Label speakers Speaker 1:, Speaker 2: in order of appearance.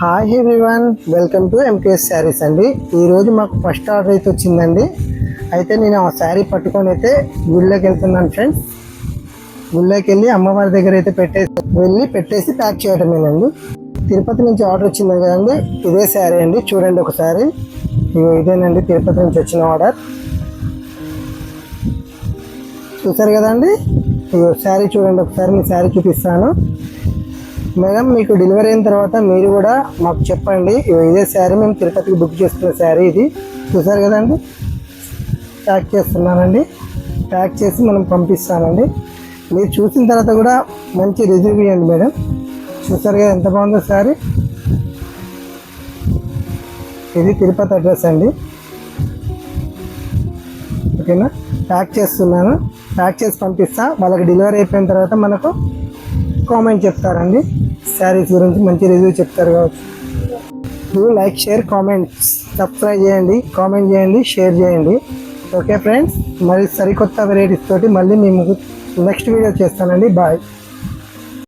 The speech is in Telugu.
Speaker 1: Hi everyone welcome to MKS sarees అండి. ఈరోజు మాకు ఫస్ట్ ఆర్డర్ అయితే వచ్చిందండి. అయితే నేను ఆ శారీ పట్టుకొని అయితే గుళ్ళోకి వెళ్తున్నాను ఫ్రెండ్స్ గుళ్ళోకి వెళ్ళి అమ్మవారి దగ్గర అయితే పెట్టేసి వెళ్ళి పెట్టేసి ప్యాక్ చేయడమేనండి. తిరుపతి నుంచి ఆర్డర్ వచ్చింది కదండి ఇదే శారీ అండి. చూడండి ఒకసారి ఇగో ఇదేనండి తిరుపతి నుంచి వచ్చిన ఆర్డర్ చూసారు కదండి? ఇగో శారీ చూడండి ఒకసారి మీ శారీ చూపిస్తాను. మేడం మీకు డెలివరీ అయిన తర్వాత మీరు కూడా మాకు చెప్పండి. ఇదే శారీ మేము తిరుపతికి బుక్ చేసుకున్న శారీ ఇది. చూసారు కదండి? ప్యాక్ చేస్తున్నానండి. ప్యాక్ చేసి మనం పంపిస్తానండి. మీరు చూసిన తర్వాత కూడా మంచి రివ్యూ ఇవ్వండి మేడం. చూసారు కదా ఎంత బాగుందో శారీ ఇది తిరుపతి అడ్రస్ అండి. ఓకేనా? ప్యాక్ చేస్తున్నాను. ప్యాక్ చేసి పంపిస్తా. వాళ్ళకి డెలివరీ అయిపోయిన తర్వాత మనకు కామెంట్ చెప్తారండి. శారీస్ గురించి మంచి రివ్యూ చెప్తారు కావచ్చు. Do like share comments subscribe చేయండి కామెంట్ చేయండి షేర్ చేయండి. ఓకే ఫ్రెండ్స్ మరి సరికొత్త వెరైటీస్ తోటి మళ్ళీ మేము నెక్స్ట్ వీడియో చేస్తానండి. బాయ్